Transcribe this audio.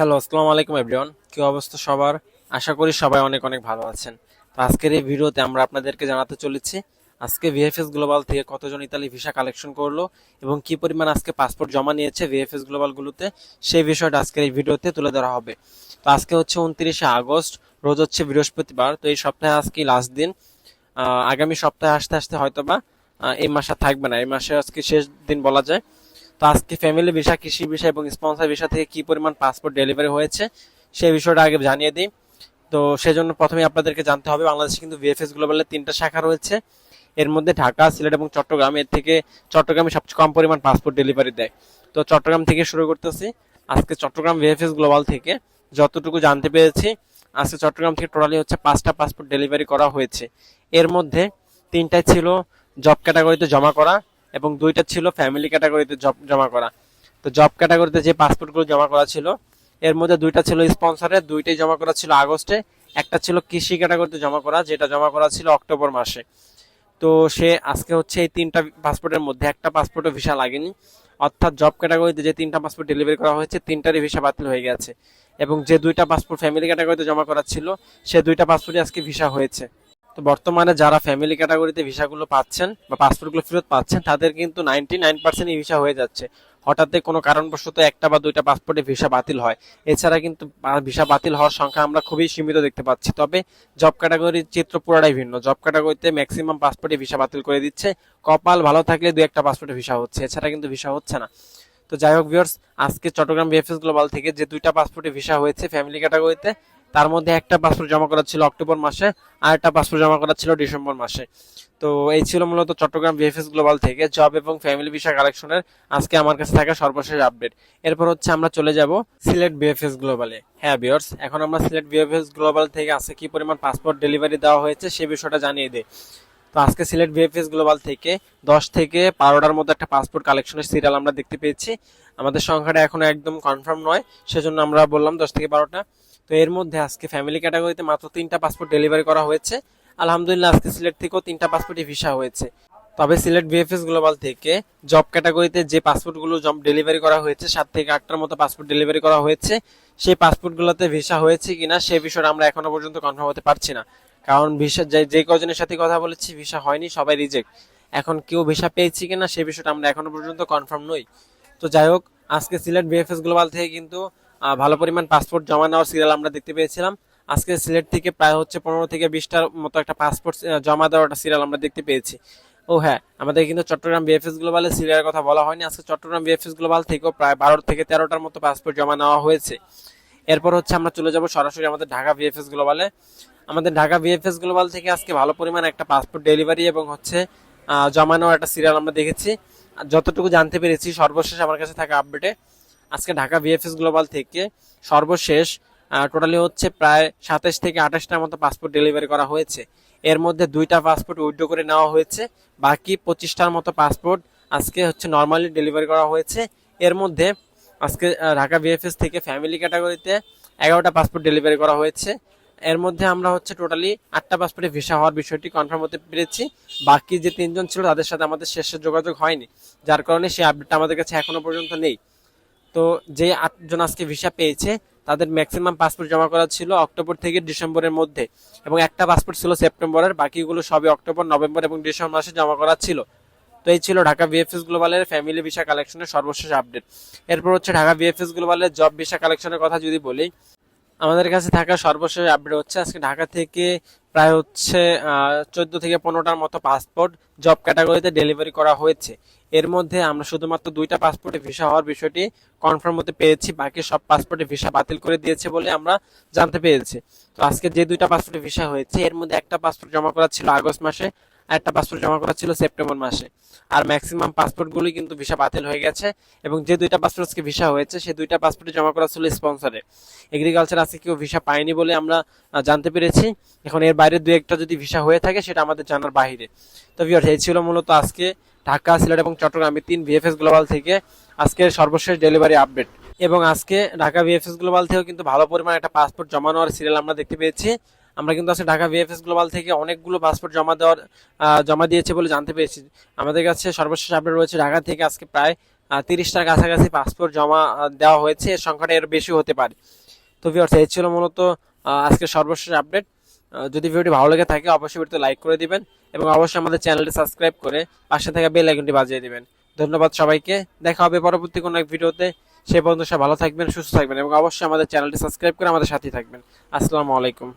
Hello আসসালামু আলাইকুম everyone কি অবস্থা সবার? আশা করি সবাই অনেক অনেক ভালো আছেন। তো আজকের এই ভিডিওতে আমরা আপনাদেরকে জানাতে চলেছি আজকে ভিএফএস গ্লোবাল থেকে কতজন ইতালি ভিসা কালেকশন করল এবং কি পরিমাণ আজকে পাসপোর্ট জমা নিয়েছে ভিএফএস গ্লোবাল গুলোতে, সেই বিষয়টা আজকের এই ভিডিওতে তুলে ধরা হবে। তো আজকে হচ্ছে উনত্রিশে আগস্ট, রোজ হচ্ছে বৃহস্পতিবার। তো এই সপ্তাহে আজকে লাস্ট দিন। আগামী সপ্তাহে আসতে আসতে হয়তোবা এই মাসে থাকবে না। এই মাসে আজকে শেষ দিন বলা যায়। তো আজকে ফ্যামিলি ভিসা কৃষি ভিসা এবং স্পন্সর ভিসা থেকে কি পরিমাণ পাসপোর্ট ডেলিভারি হয়েছে সেই বিষয়টা আগে জানিয়ে দিই। তো সেজন্য প্রথমে আপনাদেরকে জানতে হবে, বাংলাদেশে কিন্তু ভিএফএস গ্লোবালের তিনটা শাখা রয়েছে। এর মধ্যে ঢাকা, সিলেট এবং চট্টগ্রাম, এর থেকে চট্টগ্রামে সবচেয়ে কম পরিমাণ পাসপোর্ট ডেলিভারি দেয়। তো চট্টগ্রাম থেকে শুরু করতেছি। আজকে চট্টগ্রাম ভিএফএস গ্লোবাল থেকে যতটুকু জানতে পেরেছি, আজকে চট্টগ্রাম থেকে টোটালি হচ্ছে পাঁচটা পাসপোর্ট ডেলিভারি করা হয়েছে। এর মধ্যে তিনটাই ছিল জব ক্যাটাগরিতে জমা করা এবং দুইটা ছিল ফ্যামিলি ক্যাটাগরিতে জব জমা করা। তো জব ক্যাটাগরিতে যে পাসপোর্টগুলো জমা করা ছিল, এর মধ্যে দুইটা ছিল স্পন্সরের দুইটাই জমা করা ছিল আগস্টে, একটা ছিল কৃষি ক্যাটাগরিতে জমা করা, যেটা জমা করা ছিল অক্টোবর মাসে। তো সে আজকে হচ্ছে এই তিনটা পাসপোর্টের মধ্যে একটা পাসপোর্টও ভিসা লাগেনি। অর্থাৎ জব ক্যাটাগরিতে যে তিনটা পাসপোর্ট ডেলিভারি করা হয়েছে, তিনটারই ভিসা বাতিল হয়ে গেছে। এবং যে দুইটা পাসপোর্ট ফ্যামিলি ক্যাটাগরিতে জমা করা ছিল, সে দুইটা পাসপোর্টই আজকে ভিসা হয়েছে। তো বর্তমানে যারা ফ্যামিলি ক্যাটাগরিতে ভিসাগুলো পাচ্ছেন বা পাসপোর্টগুলো ফেরত পাচ্ছেন, তাদের কিন্তু নাইনটি নাইন পার্সেন্ট ভিসা হয়ে যাচ্ছে। হঠাৎ কোনো কারণবশত একটা বা দুইটা পাসপোর্টে ভিসা বাতিল হয়। এছাড়া কিন্তু ভিসা বাতিল হওয়ার সংখ্যা আমরা খুবই সীমিত দেখতে পাচ্ছি। তবে জব ক্যাটাগরির চিত্র পুরোটাই ভিন্ন। জব ক্যাটাগরিতে ম্যাক্সিমাম পাসপোর্টে ভিসা বাতিল করে দিচ্ছে। কপাল ভালো থাকলে দু একটা পাসপোর্টে ভিসা হচ্ছে। এছাড়া কিন্তু ভিসা হচ্ছে না। তো যাই হোক ভিউয়ার্স আজকে চট্টগ্রাম বিএফএস গ্লোবাল থেকে যে দুইটা পাসপোর্টে ভিসা হয়েছে ফ্যামিলি ক্যাটাগরিতে তার মধ্যে একটা পাসপোর্ট জমা করা ছিল অক্টোবর মাসে, আর একটা পাসপোর্ট জমা করা ছিল ডিসেম্বর মাসে। তো এই ছিল মূলত চট্টগ্রাম বিএফএস গ্লোবাল থেকে জব এবং ফ্যামিলি ভিসা কালেকশনের আজকে আমার কাছে থাকা সর্বশেষ আপডেট এরপর হচ্ছে আমরা চলে যাব সিলেট বিএফএস গ্লোবালে হ্যাঁ বিয়ার্স এখন আমরা সিলেট বিএফএস গ্লোবাল থেকে আজকে কি পরিমাণ পাসপোর্ট ডেলিভারি দেওয়া হয়েছে সে বিষয়টা জানিয়ে দিই। তো আজকে সিলেট বিএফএস গ্লোবাল থেকে দশ থেকে বারোটার মতো একটা পাসপোর্ট কালেকশনের সিরিয়াল আমরা দেখতে পেয়েছি। আমাদের সংখ্যাটা এখনও একদম কনফার্ম নয়, সেজন্য আমরা বললাম দশ থেকে বারোটা। তো এর মধ্যে আজকে ফ্যামিলি ক্যাটাগরিতে মাত্র তিনটা পাসপোর্ট ডেলিভারি করা হয়েছে। আলহামদুলিল্লাহ, আজকে সিলেট থেকেও তিনটা পাসপোর্টই ভিসা হয়েছে। তবে সিলেট বিএফএস গ্লোবাল থেকে জব ক্যাটাগরিতে যে পাসপোর্টগুলো জব ডেলিভারি করা হয়েছে, সাত থেকে আটটার মতো পাসপোর্ট ডেলিভারি করা হয়েছে, সেই পাসপোর্টগুলোতে ভিসা হয়েছে কিনা, সে বিষয়টা আমরা এখনও পর্যন্ত কনফার্ম হতে পারছি না। কারণ ভিসা যে কজনের সাথে কথা বলেছি ভিসা হয়নি, সবাই রিজেক্ট এখন কেউ ভিসা পেয়েছি কিনা, সে বিষয়টা আমরা এখনও পর্যন্ত কনফার্ম নই। তো যাই হোক, আজকে সিলেট বিএফএস গ্লোবাল থেকে কিন্তু ভালো পরিমাণ পাসপোর্ট জমা নেওয়ার সিরিয়াল আমরা দেখতে পেয়েছিলাম। আজকে সিলেট থেকে প্রায় হচ্ছে পনেরো থেকে বিশটার মতো একটা পাসপোর্ট জমা দেওয়ার একটা সিরিয়াল আমরা দেখতে পেয়েছি। ও হ্যাঁ আমাদের কিন্তু চট্টগ্রাম বিএফএস গ্লোবালের সিরিয়ালের কথা বলা হয়নি। আজকে চট্টগ্রাম বিএফএস গ্লোবাল থেকেও প্রায় বারো থেকে তেরোটার মতো পাসপোর্ট জমা নেওয়া হয়েছে। এরপর হচ্ছে আমরা চলে যাব সরাসরি আমাদের ঢাকা বিএফএস গ্লোবালে আমাদের ঢাকা বিএফএস গ্লোবাল থেকে আজকে ভালো পরিমাণ একটা পাসপোর্ট ডেলিভারি এবং হচ্ছে আহ, জমা নেওয়ার একটা সিরিয়াল আমরা দেখেছি। যতটুকু জানতে পেরেছি সর্বশেষ আমার কাছে থাকা আপডেটে আজকে ঢাকা বিএফএস গ্লোবাল থেকে সর্বশেষ টোটালি হচ্ছে প্রায় সাতাশ থেকে আঠাশটার মতো পাসপোর্ট ডেলিভারি করা হয়েছে। এর মধ্যে দুইটা পাসপোর্ট উইথড্র করে নেওয়া হয়েছে। বাকি পঁচিশটার মতো পাসপোর্ট আজকে হচ্ছে নর্মালি ডেলিভারি করা হয়েছে। এর মধ্যে আজকে ঢাকা বিএফএস থেকে ফ্যামিলি ক্যাটাগরিতে এগারোটা পাসপোর্ট ডেলিভারি করা হয়েছে। এর মধ্যে আমরা হচ্ছে টোটালি আটটা পাসপোর্টে ভিসা হওয়ার বিষয়টি কনফার্ম হতে পেরেছি। বাকি যে তিনজন ছিল তাদের সাথে আমাদের শেষের যোগাযোগ হয়নি। যার কারণে সেই আপডেটটা আমাদের কাছে এখনও পর্যন্ত নেই। তো যে আটজন আজকে ভিসা পেয়েছে, তাদের ম্যাক্সিমাম পাসপোর্ট জমা করা ছিল অক্টোবর থেকে ডিসেম্বরের মধ্যে এবং একটা পাসপোর্ট ছিল সেপ্টেম্বরের, বাকিগুলো সবই অক্টোবর, নভেম্বর এবং ডিসেম্বর মাসে জমা করা ছিল। তো এই ছিল ঢাকা বিএফএস গ্লোবালের ফ্যামিলি ভিসা কালেকশনের সর্বশেষ আপডেট এরপর হচ্ছে ঢাকা বিএফএস গ্লোবালের জব ভিসা কালেকশনের কথা যদি বলি, আমাদের কাছে থাকা সর্বশেষ আপডেট হচ্ছে আজকে ঢাকা থেকে প্রায় হচ্ছে চোদ্দ থেকে পনেরোটার মতো পাসপোর্ট জব ক্যাটাগরিতে ডেলিভারি করা হয়েছে। এর মধ্যে আমরা শুধুমাত্র দুইটা পাসপোর্টে ভিসা হওয়ার বিষয়টি কনফার্ম হতে পেরেছি, বাকি সব পাসপোর্টে ভিসা বাতিল করে দিয়েছে বলে আমরা জানতে পেরেছি। তো আজকে যে দুইটা পাসপোর্টে ভিসা হয়েছে, এর মধ্যে একটা পাসপোর্ট জমা করা ছিল আগস্ট মাসে একটা পাসপোর্ট জমা করা ছিল সেপ্টেম্বর মাসে। আর ম্যাক্সিমাম পাসপোর্টগুলি কিন্তু ভিসা বাতিল হয়ে গেছে এবং যে দুইটা পাসপোর্ট আজকে ভিসা হয়েছে সেই দুইটা পাসপোর্টে জমা করা ছিল স্পন্সরে এগ্রিকালচার আজকে কেউ ভিসা পায়নি বলে আমরা জানতে পেরেছি। এখন এর বাইরে দু একটা যদি ভিসা হয়ে থাকে, সেটা আমাদের জানার বাইরে তো ভিউয়ার্স এই ছিল মূলত আজকে ঢাকা, সিলেট এবং চট্টগ্রামে তিন ভিএফএস গ্লোবাল থেকে আজকের সর্বশেষ ডেলিভারি আপডেট এবং আজকে ঢাকা ভিএফএস গ্লোবাল থেকেও কিন্তু ভালো পরিমাণ একটা পাসপোর্ট জমা নেওয়ার সিরিয়াল আমরা দেখতে পেয়েছি। আমরা কিন্তু আজকে ঢাকা ভিএফএস গ্লোবাল থেকে অনেকগুলো পাসপোর্ট জমা দেওয়ার জমা দিয়েছে বলে জানতে পেরেছি। আমাদের কাছে সর্বশেষ আপডেট রয়েছে ঢাকা থেকে আজকে প্রায় তিরিশটার কাছাকাছি পাসপোর্ট জমা দেওয়া হয়েছে। এর সংখ্যাটা এর বেশি হতে পারে। তো ভিউয়ার্স এই ছিল মূলত আজকে সর্বশেষ আপডেট যদি ভিডিওটি ভালো লেগে থাকে, অবশ্যই ভিডিওতে লাইক করে দিবেন এবং অবশ্যই আমাদের চ্যানেলটি সাবস্ক্রাইব করে পাশে থাকা বেল আইকনটি বাজিয়ে দিবেন। ধন্যবাদ সবাইকে। দেখা হবে পরবর্তী কোনো এক ভিডিওতে। সে পর্যন্ত সব ভালো থাকবেন, সুস্থ থাকবেন এবং অবশ্যই আমাদের চ্যানেলটি সাবস্ক্রাইব করে আমাদের সাথে থাকবেন। আসসালামু আলাইকুম।